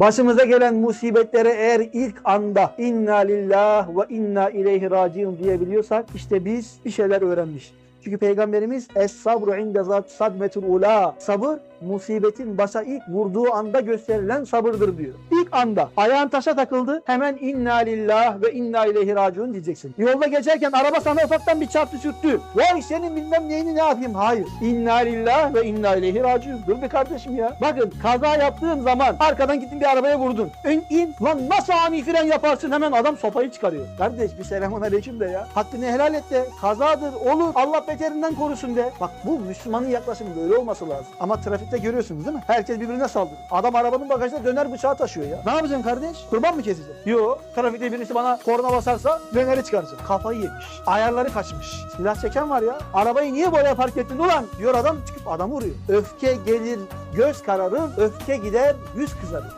Başımıza gelen musibetlere eğer ilk anda inna lillah ve inna ileyhi raciun diyebiliyorsak işte biz bir şeyler öğrenmiş. Çünkü Peygamberimiz es sabru inde sadmetul ula. Sabır musibetin başa ilk vurduğu anda gösterilen sabırdır diyor. İlk anda ayağın taşa takıldı hemen inna lillah ve inna ileyhi raciun diyeceksin. Yolda geçerken araba sana ufaktan bir çarptı sürttü. Vay senin bilmem neyini ne yapayım? Hayır. İnna lillah ve inna ileyhi raciun. Dur be kardeşim ya. Bakın kaza yaptığın zaman arkadan gittin bir arabaya vurdun. Ön in. Lan nasıl ani fren yaparsın hemen adam sopayı çıkarıyor. Kardeş bir selamun aleyküm de ya. Hakkını helal et de. Kazadır olur. Allah beterinden korusun de. Bak bu Müslümanın yaklaşımı böyle olması lazım. Ama trafikte görüyorsunuz değil mi? Herkes birbirine saldırıyor. Adam arabanın bagajına döner bıçağı taşıyor ya. Ne yapacaksın kardeş? Kurban mı keseceksin? Yo. Trafikte birisi bana korna basarsa döneri çıkaracağım. Kafayı yemiş. Ayarları kaçmış. Silah çeken var ya. Arabayı niye böyle park ettin ulan? Diyor adam çıkıp adamı vuruyor. Öfke gelir göz kararır, öfke gider yüz kızarır.